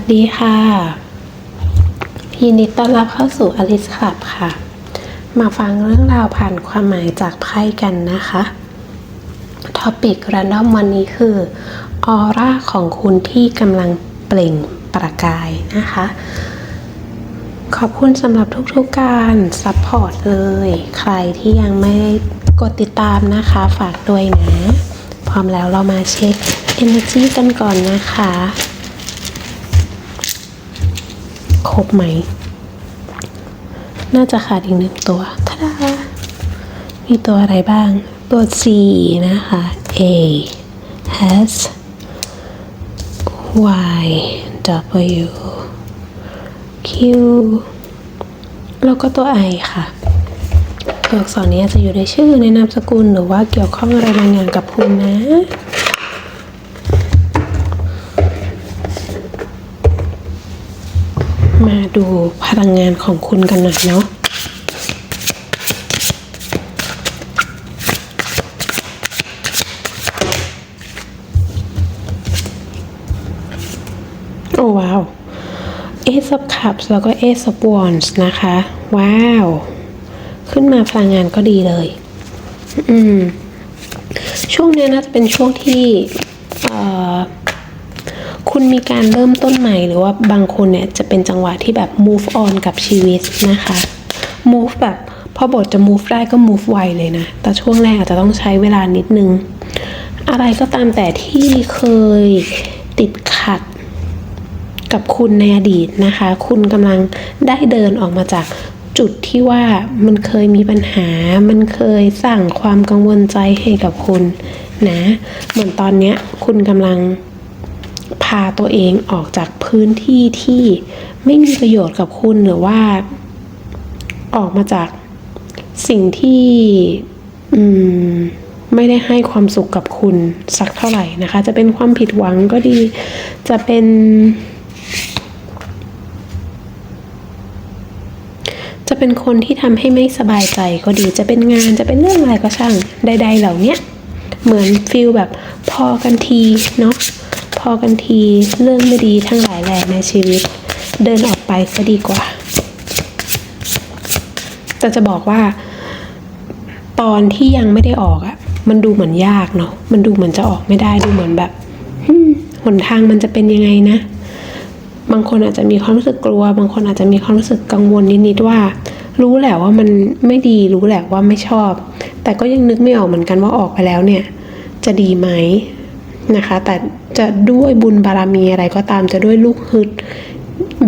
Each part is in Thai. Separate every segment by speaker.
Speaker 1: สดีค่ะ ยินดีต้อนรับเข้าสู่อลิสคลับค่ะ มาฟังเรื่องราวผ่านความหมายจากไพ่กันนะคะท็อปิกรันดอมวันนี้คือออร่าของคุณที่กำลังเปล่งประกายนะคะ ขอบคุณสำหรับทุกๆการซัพพอร์ตเลย ใครที่ยังไม่กดติดตามนะคะ ฝากด้วยนะ พร้อมแล้วเรามาเช็ค Energy กันก่อนนะคะ ครบไหม น่าจะขาดอีกหนึ่งตัวทาดามีตัวอะไรบ้าง ตัว C นะคะ A S Y W Q แล้วก็ตัว I ค่ะตัวอักษรนี้จจะอยู่ในชื่อในนามสกุลหรือว่าเกี่ยวข้องอะไรบางอย่างกับคุณนะ ดูพลังงานของคุณกันหน่อยเนาะโอ้ว้าว Ace of Cups แล้วก็ Ace of Wands นะคะ ว้าว ขึ้นมาพลังงานก็ดีเลย อืมช่วงเนี้ยน่าจะเป็นช่วงที่ เอ่อ คุณมีการเริ่มต้นใหม่ หรือว่าบางคนเนี่ยจะเป็นจังหวะที่แบบ move on กับชีวิตนะคะ move แบบพอบทจะ move ได้ก็ move ไวเลยนะ แต่ช่วงแรกอาจจะต้องใช้เวลานิดนึง อะไรก็ตามแต่ที่เคยติดขัดกับคุณในอดีตนะคะ คุณกำลังได้เดินออกมาจากจุดที่ว่ามันเคยมีปัญหา มันเคยสร้างความกังวลใจให้กับคุณนะ เหมือนตอนเนี้ยคุณกำลัง พาตัวเองออกจากพื้นที่ที่ไม่มีประโยชน์กับคุณหรือว่าออกมาจากสิ่งที่อืมไม่ได้ให้ความสุขกับคุณสักเท่าไหร่นะคะ จะเป็นความผิดหวังก็ดี จะเป็น จะเป็นคนที่ทำให้ไม่สบายใจก็ดี จะเป็นงานจะเป็นเรื่องอะไรก็ช่างใด ๆ เหล่านี้เหมือนฟิลแบบพอกันทีเนาะ พอกันทีเรื่องไม่ดีทั้งหลายแหล่ในชีวิต เดินออกไปซะดีกว่า แต่จะบอกว่า ตอนที่ยังไม่ได้ออกอะมันดูเหมือนยากเนาะมันดูเหมือนจะออกไม่ได้ดูเหมือนแบบหนทางมันจะเป็นยังไงนะ บางคนอาจจะมีความรู้สึกกลัว บางคนอาจจะมีความรู้สึกกังวลนิดๆว่า รู้แหละว่ามันไม่ดีรู้แหละว่าไม่ชอบ แต่ก็ยังนึกไม่ออกเหมือนกันว่าออกไปแล้วเนี่ย จะดีไหม นะคะ แต่จะด้วยบุญบารมีอะไรก็ตามจะด้วยลูกฮึด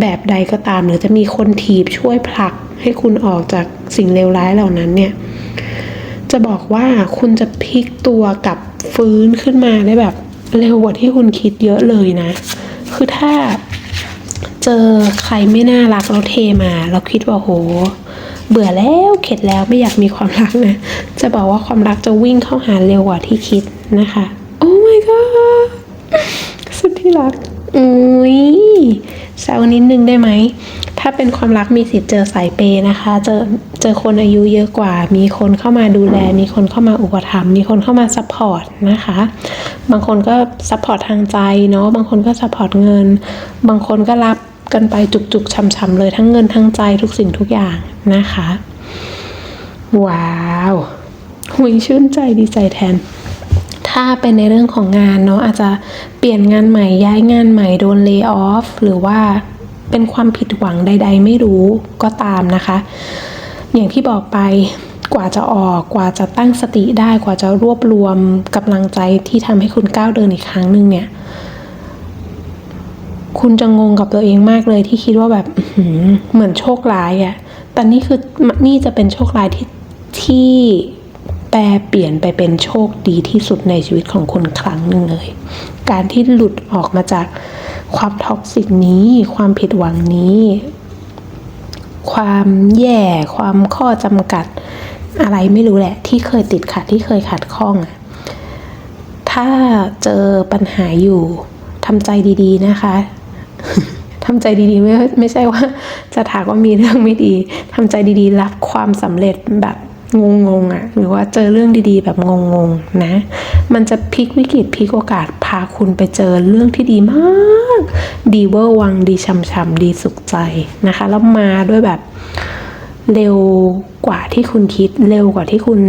Speaker 1: แบบใดก็ตาม หรือจะมีคนถีบช่วยผลักให้คุณออกจากสิ่งเลวร้ายเหล่านั้นเนี่ยจะบอกว่าคุณจะพลิกตัวกับฟื้นขึ้นมาได้แบบเร็วกว่าที่คุณคิดเยอะเลยนะ คือถ้าเจอใครไม่น่ารักแล้วเทมาเราคิดว่าโห เบื่อแล้วเข็ดแล้วไม่อยากมีความรักนะ จะบอกว่าความรักจะวิ่งเข้าหาเร็วกว่าที่คิดนะคะ สุดที่รัก อุ้ยแซวนิดนึงได้ไหม ถ้าเป็นความรักมีสิทธิ์เจอสายเปย์นะคะ เจอเจอคนอายุเยอะกว่า มีคนเข้ามาดูแล มีคนเข้ามาอุปถัมภ์ มีคนเข้ามาซัพพอร์ตนะคะ บางคนก็ซัพพอร์ตทางใจเนาะ บางคนก็ซัพพอร์ตเงิน บางคนก็รับกันไปจุกๆช้ำๆเลยทั้งเงินทั้งใจทุกสิ่งทุกอย่างนะคะ ว้าวหุยชื่นใจดีใจแทน ถ้าเป็นในเรื่องของงานเนาะอาจจะเปลี่ยนงานใหม่ย้ายงานใหม่โดนเลิกออฟหรือว่าเป็นความผิดหวังใด ๆ ไม่รู้ก็ตามนะคะ อย่างที่บอกไปกว่าจะออกกว่าจะตั้งสติได้กว่าจะรวบรวมกำลังใจที่ทำให้คุณก้าวเดินอีกครั้งหนึ่งเนี่ย คุณจะงงกับตัวเองมากเลยที่คิดว่าแบบเหมือนโชคร้ายอะ่ะแต่นี่คือนี่จะเป็นโชคร้ายที่ที่ แปลเปลี่ยนไปเป็นโชคดีที่สุดในชีวิตของคุณครั้งหนึ่งเลย การที่หลุดออกมาจากความท็อกซิกนี้ ความผิดหวังนี้ ความแย่ ความข้อจำกัด อะไรไม่รู้แหละ ที่เคยติดขัดที่เคยขัดข้อง ถ้าเจอปัญหาอยู่ทำใจดีๆนะคะทำใจดีๆไม่ไม่ใช่ว่าจะถากว่ามีเรื่องไม่ดีทำใจดีๆ รับความสำเร็จแบบ งงๆอะ่ะหรือว่าเจอเรื่องดีๆ แบบงงๆนะ มันจะพลิกวิกฤตพลิกโอกาสพาคุณไปเจอเรื่องที่ดีมาก ดีเวอร์วังดีช่ำๆดีสุขใจนะคะ แล้วมาด้วยแบบเร็วกว่าที่คุณคิดเร็วกว่าที่คุณ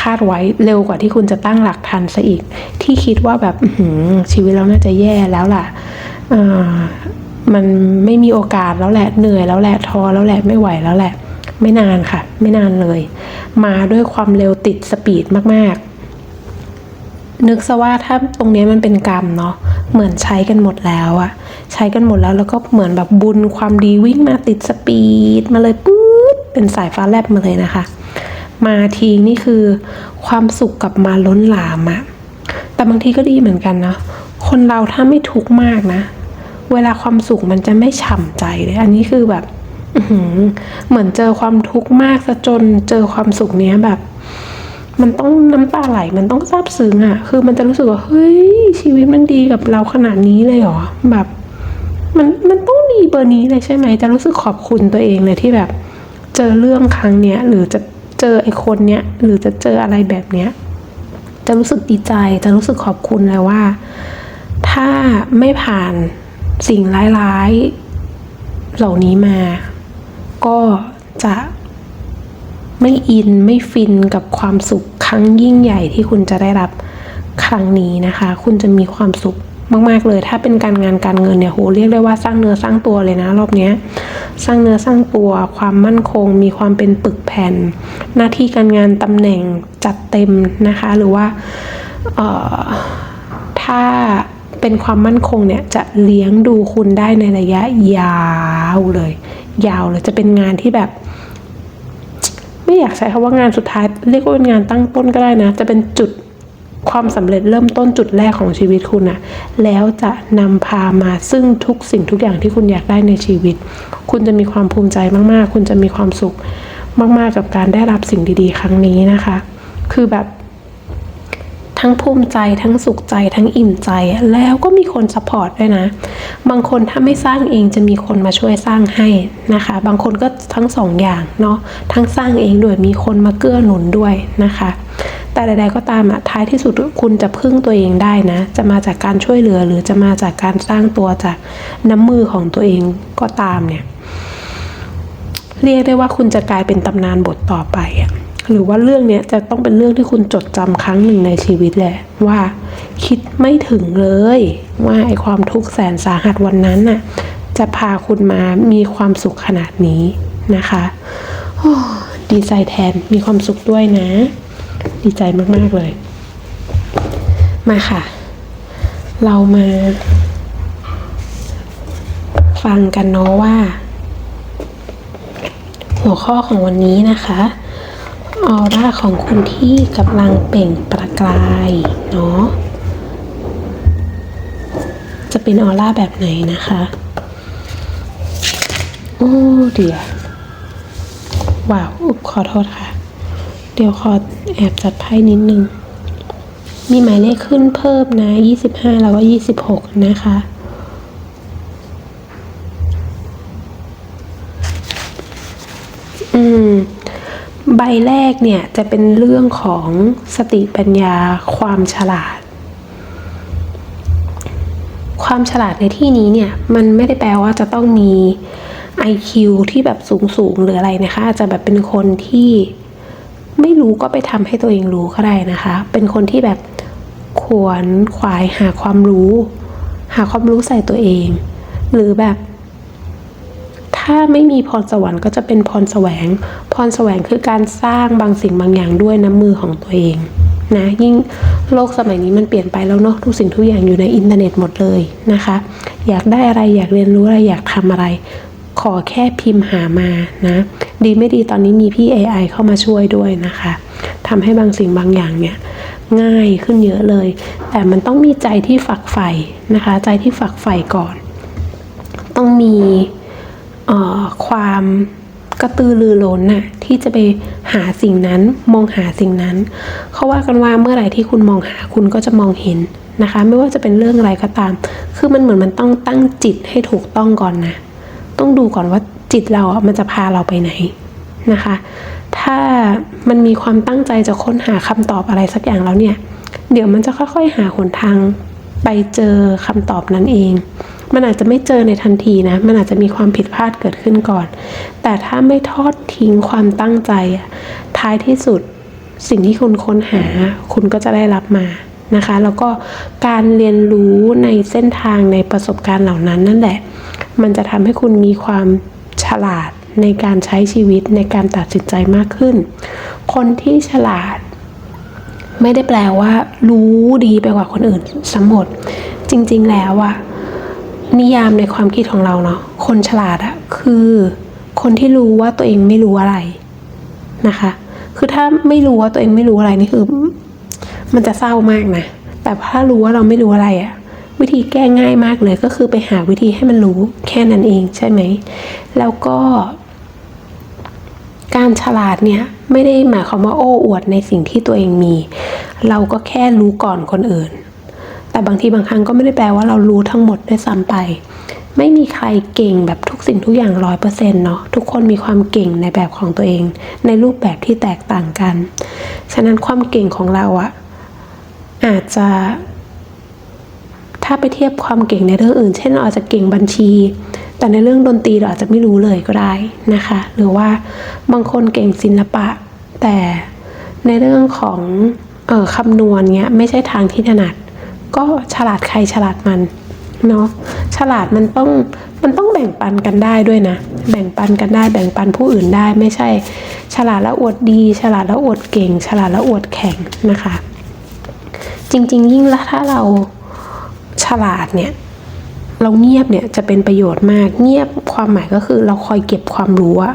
Speaker 1: คาดไว้เร็วกว่าที่คุณจะตั้งหลักทันซะอีก ที่คิดว่าแบบชีวิตเราน่าจะแย่แล้วล่ะมันไม่มีโอกาสแล้วแหละเหนื่อยแล้วแหละท้อแล้วแหละไม่ไหวแล้วแหละ ไม่นานค่ะ ไม่นานเลย มาด้วยความเร็วติดสปีดมากๆ นึกซะว่าถ้าตรงนี้มันเป็นกรรมเนาะเหมือนใช้กันหมดแล้วอะใช้กันหมดแล้วแล้วก็เหมือนแบบบุญความดีวิ่งมาติดสปีดมาเลยปื๊ดเป็นสายฟ้าแลบมาเลยนะคะ มาทีนี่คือความสุขกลับมาล้นหลามอะแต่บางทีก็ดีเหมือนกันเนาะคนเราถ้าไม่ทุกข์มากนะ เวลาความสุขมันจะไม่ฉ่ำใจเลย อันนี้คือแบบ เหมือนเจอความทุกข์มากซะจนเจอความสุขเนี้ยแบบ มันต้องน้ำตาไหลมันต้องซาบซึ้งอะ่ะ คือมันจะรู้สึกว่าเฮ้ยชีวิตมันดีกับเราขนาดนี้เลยเหรอแบบมันมันต้องดีเบอร์นี้เลยใช่ไหมจะรู้สึกขอบคุณตัวเองเลยที่แบบ เจอเรื่องครั้งเนี้ยหรือจะเจอไอ้คนเนี้ยหรือจะเจออะไรแบบเนี้ยจะรู้สึกดีใจจะรู้สึกขอบคุณเลยว่า ถ้าไม่ผ่านสิ่งร้ายๆ เหล่านี้มา ก็จะไม่อินไม่ฟินกับความสุขครั้งยิ่งใหญ่ที่คุณจะได้รับครั้งนี้นะคะ คุณจะมีความสุขมาก ๆ เลย ถ้าเป็นการงานการเงินเนี่ยโหเรียกได้ว่าสร้างเนื้อสร้างตัวเลยนะ รอบเนี้ยสร้างเนื้อสร้างตัว ความมั่นคง มีความเป็นปึกแผ่น หน้าที่การงานตำแหน่งจัดเต็มนะคะ หรือว่าถ้าเป็นความมั่นคงเนี่ยจะเลี้ยงดูคุณได้ในระยะยาวเลย ยาวเลยจะเป็นงานที่แบบ ไม่อยากใช้คำว่างานสุดท้าย เรียกว่าเป็นงานตั้งต้นก็ได้นะ จะเป็นจุดความสำเร็จเริ่มต้นจุดแรกของชีวิตคุณอะแล้วจะนำพามาซึ่งทุกสิ่งทุกอย่างที่คุณอยากได้ในชีวิต คุณจะมีความภูมิใจมาก ๆ คุณจะมีความสุขมาก ๆ กับการได้รับสิ่งดี ๆ ครั้งนี้นะคะ คือแบบ ทั้งภูมิใจทั้งสุขใจทั้งอิ่มใจ แล้วก็มีคนซัพพอร์ตด้วยนะ บางคนถ้าไม่สร้างเองจะมีคนมาช่วยสร้างให้นะคะ บางคนก็ทั้งสองอย่างเนาะทั้งสร้างเองด้วยมีคนมาเกื้อหนุนด้วยนะคะ แต่ใดๆก็ตามอะท้ายที่สุดคุณจะพึ่งตัวเองได้นะ จะมาจากการช่วยเหลือหรือจะมาจากการสร้างตัวจากน้ำมือของตัวเองก็ตามเนี่ยเรียกได้ว่าคุณจะกลายเป็นตำนานบทต่อไปอะ หรือว่าเรื่องนี้จะต้องเป็นเรื่องที่คุณจดจำครั้งหนึ่งในชีวิตแหละ ว่าคิดไม่ถึงเลย ว่าไอความทุกข์แสนสาหัสวันนั้นน่ะจะพาคุณมามีความสุขขนาดนี้นะคะดีใจแทนมีความสุขด้วยนะ ดีใจมากๆเลย มาค่ะ เรามา ฟังกันเนาะว่า หัวข้อของวันนี้นะคะ ออร่าของคุณที่กำลังเปล่งประกายเนาะจะเป็นออร่าแบบไหนนะคะ โอ้เดี๋ยวว้าวอุบขอโทษค่ะ เดี๋ยวขอแอบจัดไพ่นิดนึง มีหมายเลขขึ้นเพิ่มนะ 25 แล้วก็ 26 นะคะ แรกเนี่ยจะเป็นเรื่องของสติปัญญาความฉลาด ความฉลาดในที่นี้เนี่ยมันไม่ได้แปลว่าจะต้องมี IQ ที่แบบสูงสูงๆหรืออะไรนะคะ อาจจะแบบเป็นคนที่ไม่รู้ก็ไปทำให้ตัวเองรู้ก็ได้นะคะ เป็นคนที่แบบขวนขวายหาความรู้ หาความรู้ใส่ตัวเอง หรือแบบ ถ้าไม่มีพรสวรรค์ก็จะเป็นพรแสวง พรแสวงคือการสร้างบางสิ่งบางอย่างด้วยน้ำมือของตัวเองนะยิ่งโลกสมัยนี้มันเปลี่ยนไปแล้วเนาะทุกสิ่งทุกอย่างอยู่ในอินเทอร์เน็ตหมดเลยนะคะ อยากได้อะไรอยากเรียนรู้อะไรอยากทำอะไร ขอแค่พิมพ์หามานะดีไม่ดีตอนนี้มีพี่ AI เข้ามาช่วยด้วยนะคะทำให้บางสิ่งบางอย่างเนี่ยง่ายขึ้นเยอะเลย แต่มันต้องมีใจที่ฝักใฝ่นะคะ ใจที่ฝักใฝ่ก่อน ต้องมี ความกระตือรือร้นน่ะที่จะไปหาสิ่งนั้นมองหาสิ่งนั้นเขาว่ากันว่าเมื่อไหร่ที่คุณมองหาคุณก็จะมองเห็นนะคะ ไม่ว่าจะเป็นเรื่องอะไรก็ตาม คือมันเหมือนมันต้องตั้งจิตให้ถูกต้องก่อนนะ ต้องดูก่อนว่าจิตเราอะมันจะพาเราไปไหนนะคะถถ้ามันมีความตั้งใจจะค้นหาคำตอบอะไรสักอย่างแล้วเนี่ย เดี๋ยวมันจะค่อยๆหาหนทางไปเจอคำตอบนั้นเอง มันอาจจะไม่เจอในทันทีนะ มันอาจจะมีความผิดพลาดเกิดขึ้นก่อน แต่ถ้าไม่ทอดทิ้งความตั้งใจ ท้ายที่สุดสิ่งที่คุณค้นหา คุณก็จะได้รับมานะคะ แล้วก็การเรียนรู้ในเส้นทางในประสบการณ์เหล่านั้นนั่นแหละ มันจะทำให้คุณมีความฉลาดในการใช้ชีวิตในการตัดสินใจมากขึ้น คนที่ฉลาด ไม่ได้แปลว่า รู้ดีไปกว่าคนอื่นสมหมด จริง ๆ แล้วอะ นิยามในความคิดของเราเนาะคนฉลาดอะคือคนที่รู้ว่าตัวเองไม่รู้อะไรนะคะ คือถ้าไม่รู้ว่าตัวเองไม่รู้อะไรนี่คือ มันจะเศร้ามากนะแต่ถ้ารู้ว่าเราไม่รู้อะไรอะวิธีแก้ง่ายมากเลยก็คือไปหาวิธีให้มันรู้แค่นั้นเองใช่ไหม แล้วก็ การฉลาดเนี่ยไม่ได้หมายความว่าโอ้อวดในสิ่งที่ตัวเองมี เราก็แค่รู้ก่อนคนอื่น แต่บางทีบางครั้งก็ไม่ได้แปลว่าเรารู้ทั้งหมดด้วยซ้ำไป ไม่มีใครเก่งแบบทุกสิ่งทุกอย่างร้อยเปอร์เซ็นต์เนาะทุกคนมีความเก่งในแบบของตัวเอง ในรูปแบบที่แตกต่างกัน ฉะนั้นความเก่งของเราอะอาจจะถ้าไปเทียบความเก่งในเรื่องอื่น เช่นเราอาจจะเก่งบัญชี แต่ในเรื่องดนตรีเราอาจจะไม่รู้เลยก็ได้นะคะ หรือว่าบางคนเก่งศิลปะ แต่ในเรื่องของออคำนวณเนี้ยไม่ใช่ทางที่ถนัด ก็ฉลาดใครฉลาดมันเนาะฉลาดมันต้องมันต้องแบ่งปันกันได้ด้วยนะ แบ่งปันกันได้แบ่งปันผู้อื่นได้ไม่ใช่ ฉลาดแล้วอวดดี ฉลาดแล้วอวดเก่ง ฉลาดแล้วอวดแข็งนะคะ จริง ๆ ยิ่งละถ้าเราฉลาดเนี่ยเราเงียบเนี่ยจะเป็นประโยชน์มาก เงียบความหมายก็คือเราคอยเก็บความรู้อะ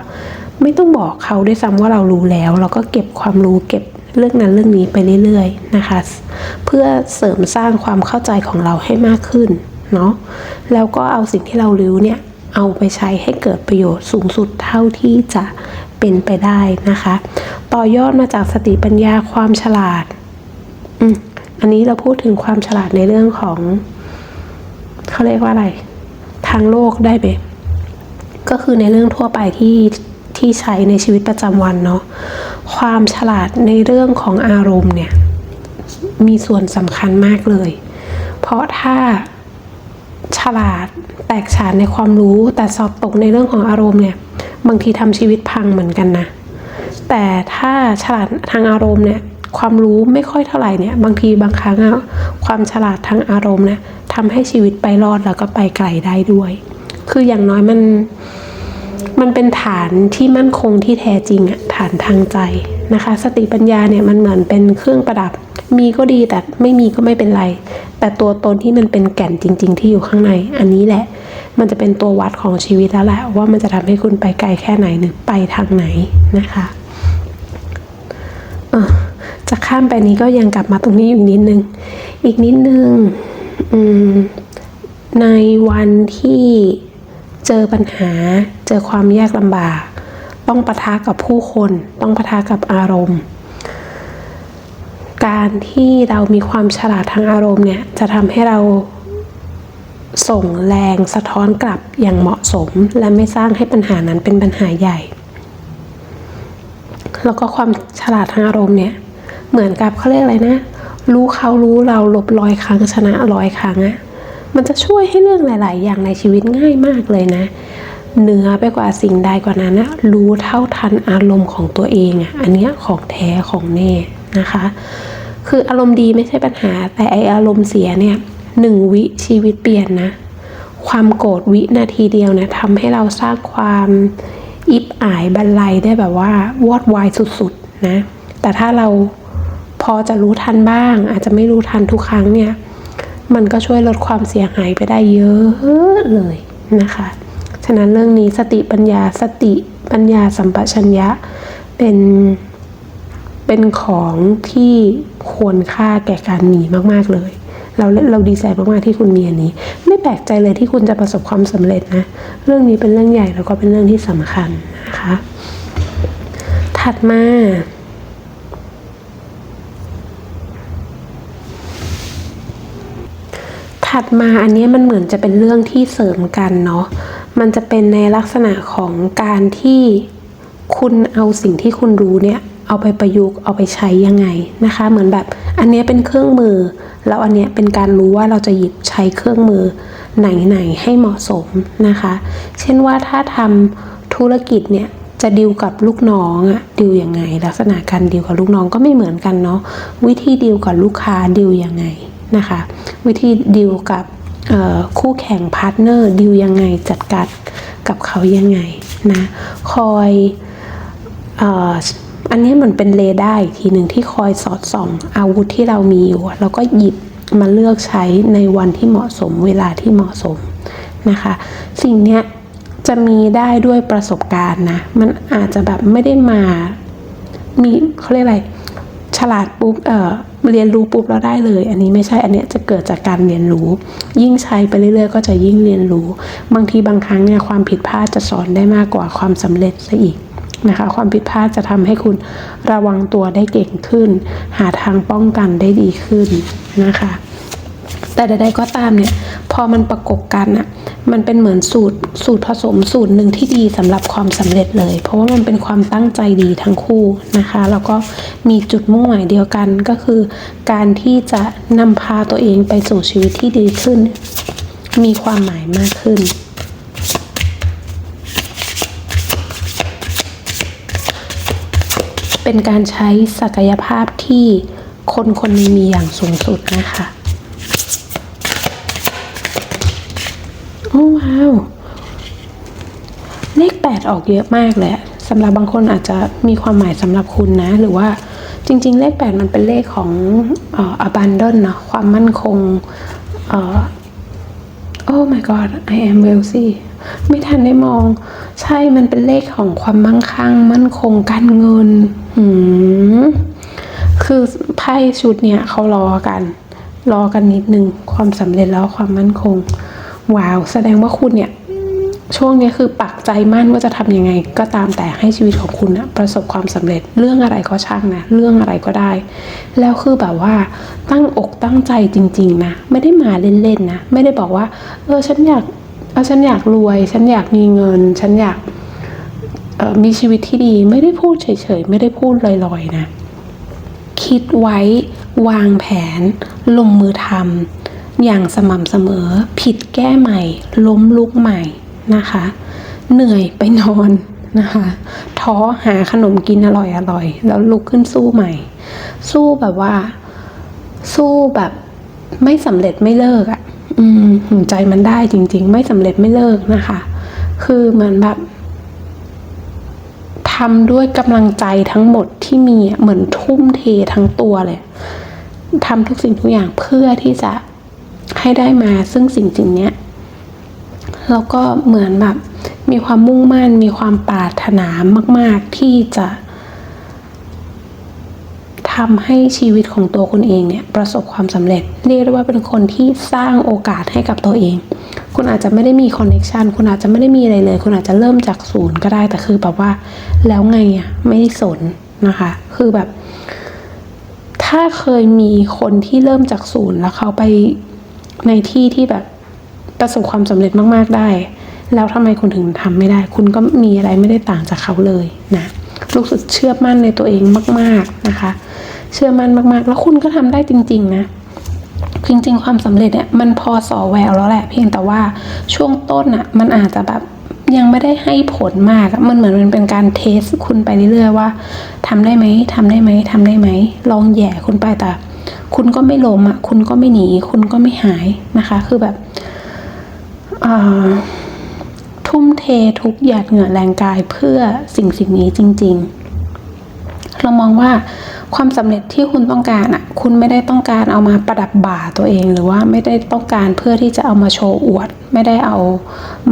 Speaker 1: ไม่ต้องบอกเขาด้วยซ้ำว่าเรารู้แล้ว เราก็เก็บความรู้เก็บ เรื่องนั้นเรื่องนี้ไปเรื่อยๆนะคะ เพื่อเสริมสร้างความเข้าใจของเราให้มากขึ้นเนาะแล้วก็เอาสิ่งที่เรารู้เนี่ยเอาไปใช้ให้เกิดประโยชน์สูงสุดเท่าที่จะเป็นไปได้นะคะ ต่อยอดมาจากสติปัญญาความฉลาดอืมอันนี้เราพูดถึงความฉลาดในเรื่องของเขาเรียกว่าอะไร ทางโลกได้ไหมก็คือในเรื่องทั่วไปที่ ที่ใช้ในชีวิตประจำวันเนาะความฉลาดในเรื่องของอารมณ์เนี่ยมีส่วนสำคัญมากเลย เพราะถ้าฉลาดแตกฉานในความรู้แต่สอบตกในเรื่องของอารมณ์เนี่ยบางทีทำชีวิตพังเหมือนกันนะ แต่ถ้าฉลาดทางอารมณ์เนี่ยความรู้ไม่ค่อยเท่าไหร่เนี่ยบางทีบางครั้งความฉลาดทางอารมณ์เนี่ยทำให้ชีวิตไปรอดแล้วก็ไปไกลได้ด้วย คืออย่างน้อยมัน มันเป็นฐานที่มั่นคงที่แท้จริงอะฐานทางใจนะคะ สติปัญญาเนี่ยมันเหมือนเป็นเครื่องประดับ มีก็ดีแต่ไม่มีก็ไม่เป็นไร แต่ตัวตนที่มันเป็นแก่นจริง ๆ ที่อยู่ข้างใน อันนี้แหละ มันจะเป็นตัววัดของชีวิตแล้วแหละว่ามันจะทำให้คุณไปไกลแค่ไหนหรือไปทางไหนนะคะจะข้ามไปนี้ก็ยังกลับมาตรงนี้อยู่นิดนึง อีกนิดนึงในวันที่ เจอปัญหา เจอความยากลำบาก ต้องปะทะกับผู้คน ต้องปะทะกับอารมณ์ การที่เรามีความฉลาดทางอารมณ์เนี่ยจะทำให้เราส่งแรงสะท้อนกลับอย่างเหมาะสม และไม่สร้างให้ปัญหานั้นเป็นปัญหาใหญ่ แล้วก็ความฉลาดทางอารมณ์เนี่ยเหมือนกับเขาเรียกอะไรนะ รู้เขารู้เราลบร้อยครั้งชนะร้อยครั้งอะ มันจะช่วยให้เรื่องหลาย ๆ อย่างในชีวิตง่ายมากเลยนะ เหนือไปกว่าสิ่งใดกว่านั้นนะรู้เท่าทันอารมณ์ของตัวเองอะอันเนี้ยของแท้ของแน่นะคะ คืออารมณ์ดีไม่ใช่ปัญหา แต่ไออารมณ์เสียเนี่ยหนึ่งวิชีวิตเปลี่ยนนะ ความโกรธวินาทีเดียวเนี่ยทำให้เราสร้างความอิบอายบันไลได้แบบว่าวอดวายสุด ๆ นะ แต่ถ้าเราพอจะรู้ทันบ้าง อาจจะไม่รู้ทันทุกครั้งเนี่ย มันก็ช่วยลดความเสียหายไปได้เยอะเลยนะคะ ฉะนั้นเรื่องนี้สติปัญญาสติปัญญาสัมปชัญญะเป็นเป็นของที่ควรค่าแก่การมีมาก ๆ เลย เราเราดีใจมากๆที่คุณมีอันนี้ ไม่แปลกใจเลยที่คุณจะประสบความสำเร็จนะ เรื่องนี้เป็นเรื่องใหญ่แล้วก็เป็นเรื่องที่สำคัญนะคะ ถัดมา ถัดมาอันนี้มันเหมือนจะเป็นเรื่องที่เสริมกันเนาะ มันจะเป็นในลักษณะของการที่คุณเอาสิ่งที่คุณรู้เนี่ยเอาไปประยุกต์เอาไปใช้ยังไงนะคะ เหมือนแบบอันนี้เป็นเครื่องมือ แล้วอันนี้เป็นการรู้ว่าเราจะหยิบใช้เครื่องมือไหนๆให้เหมาะสมนะคะ เช่นว่าถ้าทำธุรกิจเนี่ยจะดิวกับลูกน้องอะดิวยังไง ลักษณะการดิวกับลูกน้องก็ไม่เหมือนกันเนาะวิธีดิวกับลูกค้าดิวยังไง นะคะ วิธีดิวกับคู่แข่งพาร์ทเนอร์ดิวยังไงจัดการกับเขายังไงนะคอยอันนี้มันเป็นเรดาอีกทีหนึ่งที่คอยสอดส่องอาวุธที่เรามีอยู่ แล้วก็หยิบมาเลือกใช้ในวันที่เหมาะสมเวลาที่เหมาะสมนะคะ สิ่งเนี้ยจะมีได้ด้วยประสบการณ์นะ มันอาจจะแบบไม่ได้มา มีเขาเรียกอะไร ฉลาดปุ๊บเอ่อ เรียนรู้ปุ๊บเราได้เลย อันนี้ไม่ใช่อันเนี้ยจะเกิดจากการเรียนรู้ ยิ่งใช้ไปเรื่อยๆ ก็จะยิ่งเรียนรู้ บางทีบางครั้งเนี่ยความผิดพลาดจะสอนได้มากกว่าความสำเร็จซะอีกนะคะความผิดพลาดจะทำให้คุณระวังตัวได้เก่งขึ้น หาทางป้องกันได้ดีขึ้นนะคะ แต่ใดๆก็ตามเนี่ย พอมันประกบกันอะมันเป็นเหมือนสูตรสูตรผสมสูตรหนึ่งที่ดีสำหรับความสำเร็จเลย เพราะว่ามันเป็นความตั้งใจดีทั้งคู่นะคะ แล้วก็มีจุดมุ่งหมายเดียวกันก็คือ การที่จะนำพาตัวเองไปสู่ชีวิตที่ดีขึ้น มีความหมายมากขึ้นเป็นการใช้ศักยภาพที่คนคนนึงมีอย่างสูงสุดนะคะ โอ้ว้าว เลขแปดออกเยอะมากเลยอะสำหรับบางคนอาจจะมีความหมายสำหรับคุณนะ หรือว่าจริง ๆ เลขแปดมันเป็นเลขของอ abandon เนะความมั่นคงเอ่อ Oh my god I am wealthy ไม่ทันได้มอง ใช่มันเป็นเลขของความมั่งคั่ง มั่นคงการเงินหืมคือไพ่ชุดเนี่ยเขารอกัน รอกันนิดนึง ความสำเร็จแล้วความมั่นคง ว้าว แสดงว่าคุณเนี่ย ช่วงนี้คือปักใจมั่นว่าจะทำยังไง ก็ตามแต่ให้ชีวิตของคุณนะประสบความสำเร็จเรื่องอะไรก็ช่างนะ เรื่องอะไรก็ได้ แล้วคือแบบว่าตั้งอกตั้งใจจริง ๆ นะ ไม่ได้มาเล่นๆนะ ไม่ได้บอกว่า เออฉันอยากเออฉันอยากรวย ฉันอยากมีเงิน ฉันอยากออมีชีวิตที่ดีไม่ได้พูดเฉยๆ ไม่ได้พูดลอยๆนะ คิดไว้วางแผน ลงมือทำ อย่างสม่ำเสมอ ผิดแก้ใหม่ ล้มลุกใหม่นะคะ เหนื่อยไปนอนนะคะ ท้อหาขนมกินอร่อยอร่อย แล้วลุกขึ้นสู้ใหม่ สู้แบบว่า สู้แบบไม่สำเร็จไม่เลิกอะ่ะ อืมหัวใจมันได้จริง ๆ ไม่สำเร็จไม่เลิกนะคะ คือเหมือนแบบทำด้วยกำลังใจทั้งหมดที่มีเหมือนทุ่มเททั้งตัวเลยทำทุกสิ่งทุกอย่างเพื่อที่จะ ให้ได้มาซึ่งสิ่งสิ่งนี้แล้วก็เหมือนแบบมีความมุ่งมั่น มีความปรารถนามาก ๆ ที่จะทำให้ชีวิตของตัวคุณเองเนี่ยประสบความสำเร็จ เรียกได้ว่าเป็นคนที่สร้างโอกาสให้กับตัวเอง คุณอาจจะไม่ได้มีคอนเน็ชันคุณอาจจะไม่ได้มีอะไรเลย คุณอาจจะเริ่มจากศูนย์ก็ได้แต่คือแบบว่า แล้วไงอะไม่ได้สนนะคะ คือแบบ ถ้าเคยมีคนที่เริ่มจากศูนย์แล้วเขาไป ในที่ที่แบบประสบความสำเร็จมาก ๆ ได้ แล้วทำไมคุณถึงทำไม่ได้ คุณก็มีอะไรไม่ได้ต่างจากเขาเลยนะรู้สึกเชื่อมั่นในตัวเองมาก ๆนะคะ เชื่อมั่นมากๆ แล้วคุณก็ทำได้จริง ๆ นะจริง ๆ ความสำเร็จเนี่ยมันพอสอแววแล้วแหละ เพียงแต่ว่าช่วงต้นอะมันอาจจะแบบยังไม่ได้ให้ผลมาก มันเหมือนมันเป็นการเทสคุณไปเรื่อยๆว่าทำได้ไหมทำได้ไหมทำได้ไหมลองแย่คุณไปแต่ คุณก็ไม่ล้มอะ คุณก็ไม่หนี คุณก็ไม่หายนะคะ คือแบบทุ่มเททุกหยาดเหงื่อแรงกายเพื่อสิ่งสิ่งนี้จริง ๆ เรามองว่าความสำเร็จที่คุณต้องการอะ คุณไม่ได้ต้องการเอามาประดับบ่าตัวเอง หรือว่าไม่ได้ต้องการเพื่อที่จะเอามาโชว์อวด ไม่ได้เอา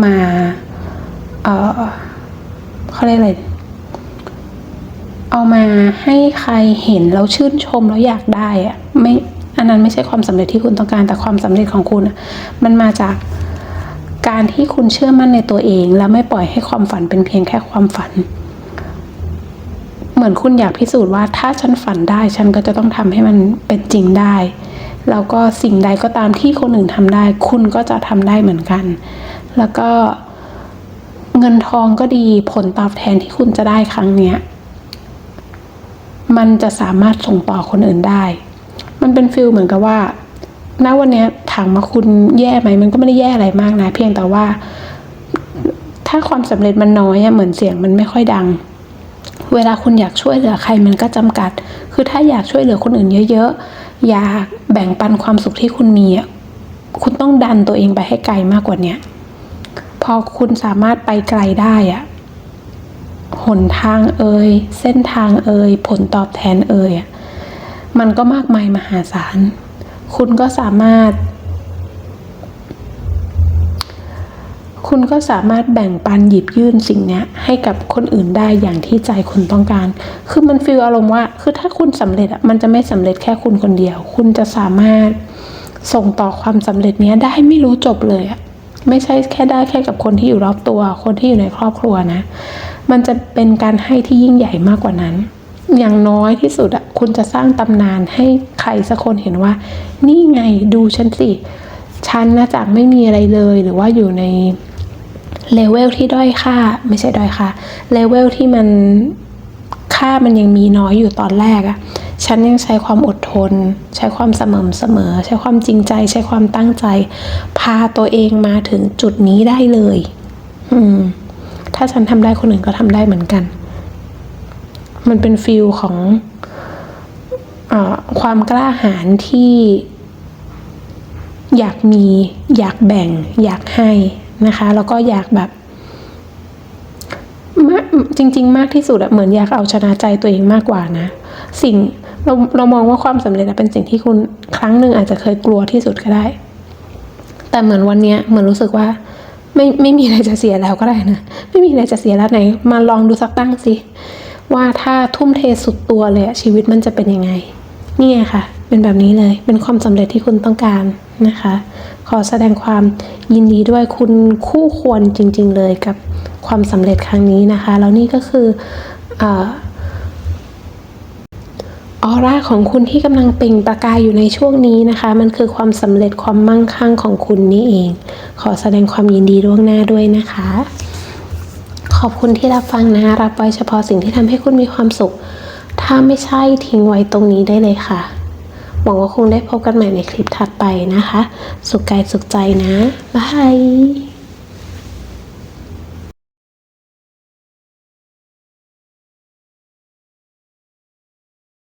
Speaker 1: มา เออเขาเรียกอะไร เอามาให้ใครเห็นแล้วชื่นชมแล้วอยากได้อะไม่อันนั้นไม่ใช่ความสำเร็จที่คุณต้องการแต่ความสำเร็จของคุณมันมาจากการที่คุณเชื่อมั่นในตัวเอง แล้วไม่ปล่อยให้ความฝันเป็นเพียงแค่ความฝัน เหมือนคุณอยากพิสูจน์ว่าถ้าฉันฝันได้ ฉันก็จะต้องทำให้มันเป็นจริงได้แล้วก็สิ่งใดก็ตามที่คนอื่นทำได้ คุณก็จะทำได้เหมือนกัน แล้วก็เงินทองก็ดีผลตอบแทนที่คุณจะได้ครั้งเนี้ย มันจะสามารถส่งต่อคนอื่นได้ มันเป็นฟิลเหมือนกับว่า ณ วันนี้ถามมาคุณแย่ไหม มันก็ไม่ได้แย่อะไรมากนะ เพียงแต่ว่า ถ้าความสำเร็จมันน้อยเหมือนเสียงมันไม่ค่อยดัง เวลาคุณอยากช่วยเหลือใครมันก็จำกัด คือถ้าอยากช่วยเหลือคนอื่นเยอะๆ อยากแบ่งปันความสุขที่คุณมีคุณต้องดันตัวเองไปให้ไกลมากกว่าเนี้ยพอคุณสามารถไปไกลได้อะ หนทางเอ่ยเส้นทางเอ่ยผลตอบแทนเอ่ยอะมันก็มากมายมหาศาล คุณก็สามารถ คุณก็สามารถแบ่งปันหยิบยื่นสิ่งนี้ให้กับคนอื่นได้อย่างที่ใจคุณต้องการ คือมันฟีลอารมณ์ว่า คือถ้าคุณสำเร็จอะมันจะไม่สำเร็จแค่คุณคนเดียว คุณจะสามารถส่งต่อความสำเร็จนี้ได้ไม่รู้จบเลยอะไม่ใช่แค่ได้แค่กับคนที่อยู่รอบตัว คนที่อยู่ในครอบครัวนะ มันจะเป็นการให้ที่ยิ่งใหญ่มากกว่านั้น อย่างน้อยที่สุดอะคุณจะสร้างตำนานให้ใครสักคนเห็นว่า นี่ไงดูฉันสิฉันนะจากไม่มีอะไรเลยหรือว่าอยู่ในเลเวลที่ด้อยค่า ไม่ใช่ด้อยค่าเลเวลที่มันค่ามันยังมีน้อยอยู่ตอนแรกอะฉันยังใช้ความอดทน ใช้ความเสมอเสมอ ใช้ความจริงใจ ใช้ความตั้งใจ พาตัวเองมาถึงจุดนี้ได้เลย อืม ถ้าฉันทำได้คนอื่นก็ทำได้เหมือนกัน มันเป็นฟิลของอความกล้าหาญที่อยากมีอยากแบ่ง อยากให้นะคะ แล้วก็อยากแบบจริง ๆ มากที่สุดอะเหมือนอยากเอาชนะใจตัวเองมากกว่านะ สิ่งเราเรามองว่าความสำเร็จเป็นสิ่งที่คุณครั้งหนึ่งอาจจะเคยกลัวที่สุดก็ได้ แต่เหมือนวันเนี้ยเหมือนรู้สึกว่า ไม่ไม่มีอะไรจะเสียแล้วก็ได้นะ ไม่มีอะไรจะเสียแล้วไหน มาลองดูสักตั้งสิ ว่าถ้าทุ่มเทสุดตัวเลยอะชีวิตมันจะเป็นยังไง นี่ไงค่ะ เป็นแบบนี้เลย เป็นความสำเร็จที่คุณต้องการนะคะ ขอแสดงความยินดีด้วยคุณคู่ควรจริง ๆ เลยกับความสำเร็จครั้งนี้นะคะ แล้วนี่ก็คืออ ออร่าของคุณที่กำลังเปล่งประกายอยู่ในช่วงนี้นะคะ มันคือความสำเร็จความมั่งคั่งของคุณนี่เอง ขอแสดงความยินดีล่วงหน้าด้วยนะคะ ขอบคุณที่รับฟังนะรับไว้เฉพาะสิ่งที่ทำให้คุณมีความสุข ถ้าไม่ใช่ทิ้งไว้ตรงนี้ได้เลยค่ะหวังว่าคงได้พบกันใหม่ในคลิปถัดไปนะคะ สุขกายสุขใจนะบาย